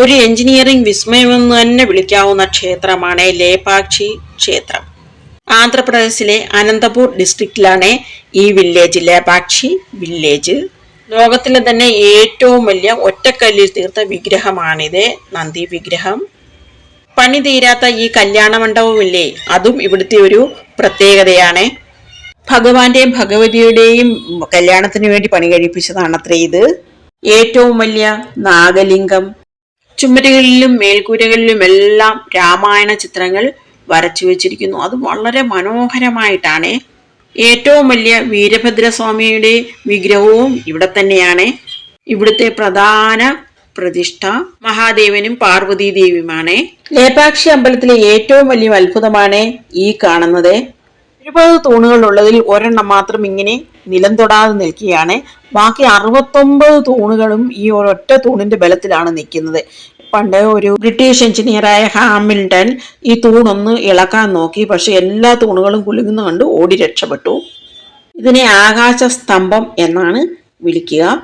ഒരു എഞ്ചിനീയറിംഗ് വിസ്മയമെന്ന് തന്നെ വിളിക്കാവുന്ന ക്ഷേത്രമാണ് ലേപാക്ഷി ക്ഷേത്രം. ആന്ധ്രാപ്രദേശിലെ അനന്തപൂർ ഡിസ്ട്രിക്റ്റിലാണ് ഈ വില്ലേജ് ലേപാക്ഷി വില്ലേജ്. ലോകത്തിലെ തന്നെ ഏറ്റവും വലിയ ഒറ്റക്കല്ലിൽ തീർത്ത വിഗ്രഹമാണിത് നന്ദി വിഗ്രഹം. പണി തീരാത്ത ഈ കല്യാണ മണ്ഡപമില്ലേ? അതും ഇവിടുത്തെ ഒരു പ്രത്യേകതയാണ്. ഭഗവാന്റെയും ഭഗവതിയുടെയും കല്യാണത്തിന് വേണ്ടി പണി കഴിപ്പിച്ചതാണ് അത്ര ഇത്. ഏറ്റവും വലിയ നാഗലിംഗം ചുമരുകളിലും മേൽക്കൂരകളിലും എല്ലാം രാമായണ ചിത്രങ്ങൾ വരച്ചു വെച്ചിരിക്കുന്നു. അത് വളരെ മനോഹരമായിട്ടാണ്. ഏറ്റവും വലിയ വീരഭദ്രസ്വാമിയുടെ വിഗ്രഹവും ഇവിടെ തന്നെയാണ്. ഇവിടുത്തെ പ്രധാന പ്രതിഷ്ഠ മഹാദേവനും പാർവതി ദേവിയുമാണ്. ലേപാക്ഷി അമ്പലത്തിലെ ഏറ്റവും വലിയ അത്ഭുതമാണ് ഈ കാണുന്നത്. ഒരുപാട് തൂണുകൾ ഉള്ളതിൽ ഒരെണ്ണം മാത്രം ഇങ്ങനെ നിലം തൊടാതെ നിൽക്കുകയാണ്. ബാക്കി അറുപത്തൊമ്പത് തൂണുകളും ഈ ഒരൊറ്റ തൂണിന്റെ ബലത്തിലാണ് നിൽക്കുന്നത്. പണ്ട് ഒരു ബ്രിട്ടീഷ് എഞ്ചിനീയറായ ഹാമിൽട്ടൺ ഈ തൂണൊന്ന് ഇളക്കാൻ നോക്കി. പക്ഷെ എല്ലാ തൂണുകളും കുലുങ്ങുന്ന കണ്ട് ഓടി രക്ഷപ്പെട്ടു. ഇതിനെ ആകാശ സ്തംഭം എന്നാണ് വിളിക്കുക.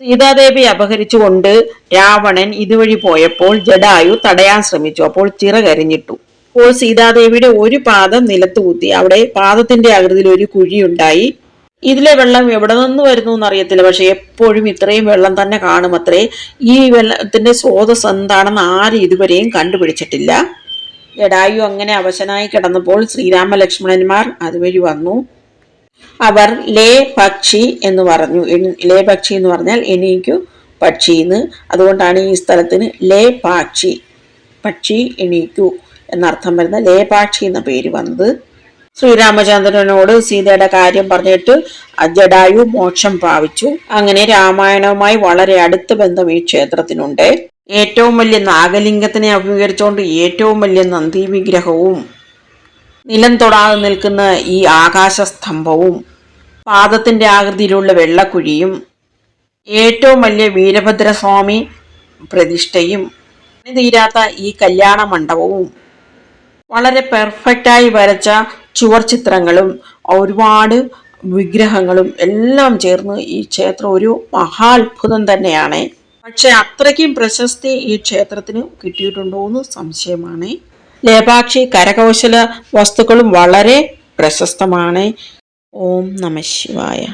സീതാദേവി അപഹരിച്ചുകൊണ്ട് രാവണൻ ഇതുവഴി പോയപ്പോൾ ജഡായു തടയാൻ ശ്രമിച്ചു. അപ്പോൾ ചിറകരിഞ്ഞിട്ടു അപ്പോൾ സീതാദേവിയുടെ ഒരു പാദം നിലത്ത് കുത്തി അവിടെ പാദത്തിന്റെ ആകൃതിയിൽ ഒരു കുഴിയുണ്ടായി. ഇതിലെ വെള്ളം എവിടെ നിന്ന് വരുന്നു എന്നറിയത്തില്ല. പക്ഷെ എപ്പോഴും ഇത്രയും വെള്ളം തന്നെ കാണും അത്രേ. ഈ വെള്ളത്തിന്റെ സ്രോതസ് എന്താണെന്ന് ആരും ഇതുവരെയും കണ്ടുപിടിച്ചിട്ടില്ല. ജഡായു അങ്ങനെ അവശനായി കിടന്നപ്പോൾ ശ്രീരാമലക്ഷ്മണന്മാർ അതുവഴി വന്നു. അവർ ലേ പക്ഷി എന്ന് പറഞ്ഞു. ലേ പക്ഷി എന്ന് പറഞ്ഞാൽ എണീക്കു പക്ഷി എന്ന്. അതുകൊണ്ടാണ് ഈ സ്ഥലത്തിന് ലേ പാക്ഷി പക്ഷി എണീക്കു എന്നർത്ഥം വരുന്ന ലേപാക്ഷി എന്ന പേര് വന്നത്. ശ്രീരാമചന്ദ്രനോട് സീതയുടെ കാര്യം പറഞ്ഞിട്ട് ജഡായു മോക്ഷം പ്രാപിച്ചു. അങ്ങനെ രാമായണവുമായി വളരെ അടുത്ത ബന്ധം ഈ ക്ഷേത്രത്തിനുണ്ട്. ഏറ്റവും വലിയ നാഗലിംഗത്തിനെ അഭിമുഖീകരിച്ചുകൊണ്ട് ഏറ്റവും വലിയ നന്ദി വിഗ്രഹവും നിലം തൊടാതെ നിൽക്കുന്ന ഈ ആകാശസ്തംഭവും പാദത്തിന്റെ ആകൃതിയിലുള്ള വെള്ളക്കുഴിയും ഏറ്റവും വലിയ വീരഭദ്രസ്വാമി പ്രതിഷ്ഠയും തീരാത്ത ഈ കല്യാണ മണ്ഡപവും വളരെ പെർഫെക്റ്റായി വരച്ച ചുവർ ചിത്രങ്ങളും ഒരുപാട് വിഗ്രഹങ്ങളും എല്ലാം ചേർന്ന് ഈ ക്ഷേത്രം ഒരു മഹാത്ഭുതം തന്നെയാണ്. പക്ഷെ അത്രയ്ക്കും പ്രശസ്തി ഈ ക്ഷേത്രത്തിന് കിട്ടിയിട്ടുണ്ടോ എന്ന് സംശയമാണ്. ലേപാക്ഷി കരകൗശല വസ്തുക്കളും വളരെ പ്രശസ്തമാണ്. ഓം നമ ശിവായ.